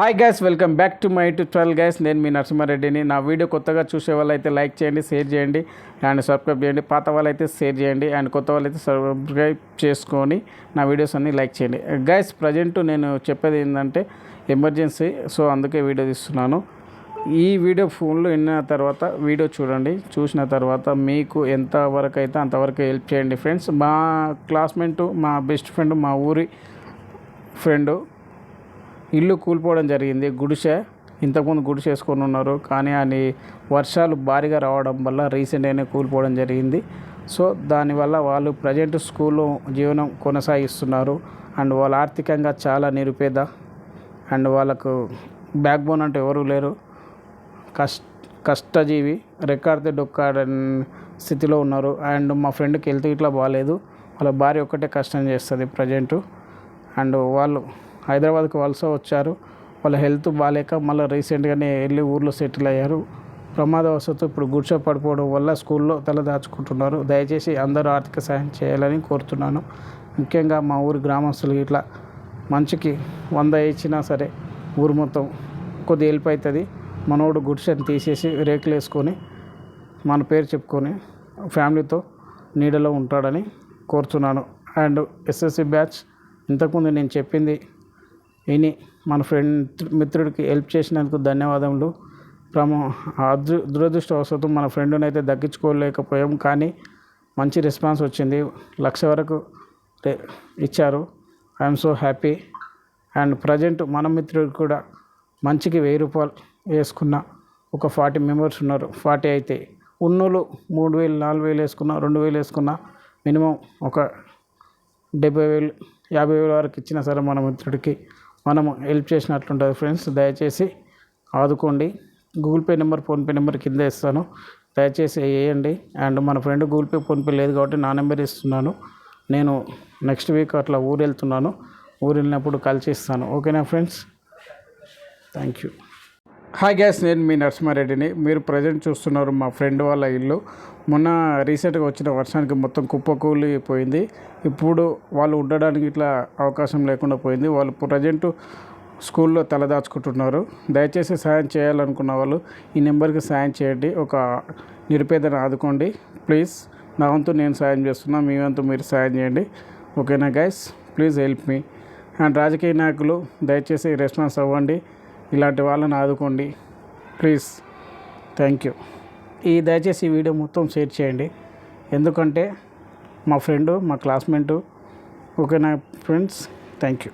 Hi guys welcome back to my two twelve guys నేను మీ నరసింహారెడ్డిని. నా వీడియో కొత్తగా చూసే వాళ్ళైతే లైక్ చేయండి షేర్ చేయండి అండ్ సబ్స్క్రైబ్ చేయండి. పాత వాళ్ళైతే షేర్ చేయండి అండ్ కొత్త వాళ్ళైతే సబ్స్క్రైబ్ చేసుకొని నా వీడియోస్ అన్నీ లైక్ చేయండి. గైస్ ప్రజెంట్ నేను చెప్పేది ఏంటంటే ఎమర్జెన్సీ సో అందుకే వీడియో తీస్తున్నాను. ఈ వీడియో ఫోన్లో విన్న తర్వాత వీడియో చూడండి. చూసిన తర్వాత మీకు ఎంతవరకు అయితే అంతవరకు హెల్ప్ చేయండి ఫ్రెండ్స్ మా క్లాస్మేట్ మా బెస్ట్ ఫ్రెండ్ మా ఊరి ఫ్రెండు ఇల్లు కూలిపోవడం జరిగింది. గుడిసె ఇంతకుముందు గుడిసె వేసుకొని ఉన్నారు. కానీ అని వర్షాలు భారీగా రావడం వల్ల రీసెంట్గానే కూలిపోవడం జరిగింది. సో దానివల్ల వాళ్ళు ప్రజెంట్ స్కూల్లో జీవనం కొనసాగిస్తున్నారు. అండ్ వాళ్ళు ఆర్థికంగా చాలా నిరుపేద. అండ్ వాళ్ళకు బ్యాక్ బోన్ అంటే ఎవరూ లేరు. కష్ట కష్టజీవి రెక్కాడితే డొక్కాడని స్థితిలో ఉన్నారు. అండ్ మా ఫ్రెండ్కి హెల్త్ ఇట్లా బాగాలేదు వాళ్ళ భార్య ఒక్కటే కష్టం చేస్తుంది ప్రజెంటు. అండ్ వాళ్ళు హైదరాబాద్కు వలస వచ్చారు. వాళ్ళ హెల్త్ బాగాలేక మళ్ళీ రీసెంట్గానే వెళ్ళి ఊర్లో సెటిల్ అయ్యారు. ప్రమాదవశాత్తు ఇప్పుడు గుడిసె పడిపోవడం వల్ల స్కూల్లో తలదాచుకుంటున్నారు దయచేసి అందరూ ఆర్థిక సాయం చేయాలని కోరుతున్నాను. ముఖ్యంగా మా ఊరి గ్రామస్తులు ఇట్లా మంచికి వంద ఇచ్చినా సరే ఊరు మొత్తం కొద్ది హెల్ప్ అవుతుంది మనోడు గుడిసెని తీసేసి రేకులు వేసుకొని మన పేరు చెప్పుకొని ఫ్యామిలీతో నీడలో ఉంటాడని కోరుతున్నాను. అండ్ ఎస్ఎస్సి బ్యాచ్ ఇంతకుముందు నేను చెప్పింది విని మన ఫ్రెండ్ మిత్రుడికి హెల్ప్ చేసినందుకు ధన్యవాదములు. ప్రమో అదృ దురదృష్టవశాత్తు మన ఫ్రెండ్ని అయితే దక్కించుకోలేకపోయాం కానీ మంచి రెస్పాన్స్ వచ్చింది. లక్ష వరకు ఇచ్చారు. I'm so happy. And present మన మిత్రుడు కూడా మంచికి వెయ్యి రూపాయలు వేసుకున్న ఒక ఫార్టీ మెంబర్స్ ఉన్నారు. ఫార్టీ అయితే ఉన్నోళ్ళు మూడు వేలు నాలుగు వేలు వేసుకున్న రెండు వేలు వేసుకున్న మినిమం ఒక డెబ్బై వేలు యాభై వేల వరకు ఇచ్చినా సరే మన మిత్రుడికి మనము హెల్ప్ చేసినట్లుంటుంది ఫ్రెండ్స్. దయచేసి ఆదుకోండి. Google Pay number PhonePe number కింద ఇస్తాను. దయచేసి వేయండి. అండ్ మన ఫ్రెండ్ గూగుల్ పే ఫోన్పే లేదు కాబట్టి నా నెంబర్ ఇస్తున్నాను. నేను నెక్స్ట్ వీక్ అట్లా ఊరు వెళ్తున్నాను ఊరు వెళ్ళినప్పుడు కలిసి ఇస్తాను ఓకేనా friends? Thank you. Hi guys నేను మీ నరసింహారెడ్డిని. మీరు ప్రజెంట్ చూస్తున్నారు మా ఫ్రెండ్ వాళ్ళ ఇల్లు. మొన్న రీసెంట్గా వచ్చిన వర్షానికి మొత్తం కుప్పకూలిపోయింది. ఇప్పుడు వాళ్ళు ఉండడానికి ఇట్లా అవకాశం లేకుండా పోయింది. వాళ్ళు ప్రజెంట్ స్కూల్లో తలదాచుకుంటున్నారు. దయచేసి సాయం చేయాలనుకున్న వాళ్ళు ఈ నెంబర్కి సాయం చేయండి. ఒక నిరుపేదను ఆదుకోండి. ప్లీజ్ నా వంతు నేను సాయం చేస్తున్నా మీ వంతు మీరు సాయం చేయండి. ఓకేనా guys please help me. And రాజకీయ నాయకులు దయచేసి రెస్పాన్స్ అవ్వండి. ఇలాంటి వాళ్ళని ఆదుకోండి. ప్లీజ్ థ్యాంక్ యూ ఈ దయచేసి ఈ వీడియో మొత్తం షేర్ చేయండి. ఎందుకంటే మా ఫ్రెండు మా క్లాస్మేటు ఓకేనా ఫ్రెండ్స్? Thank you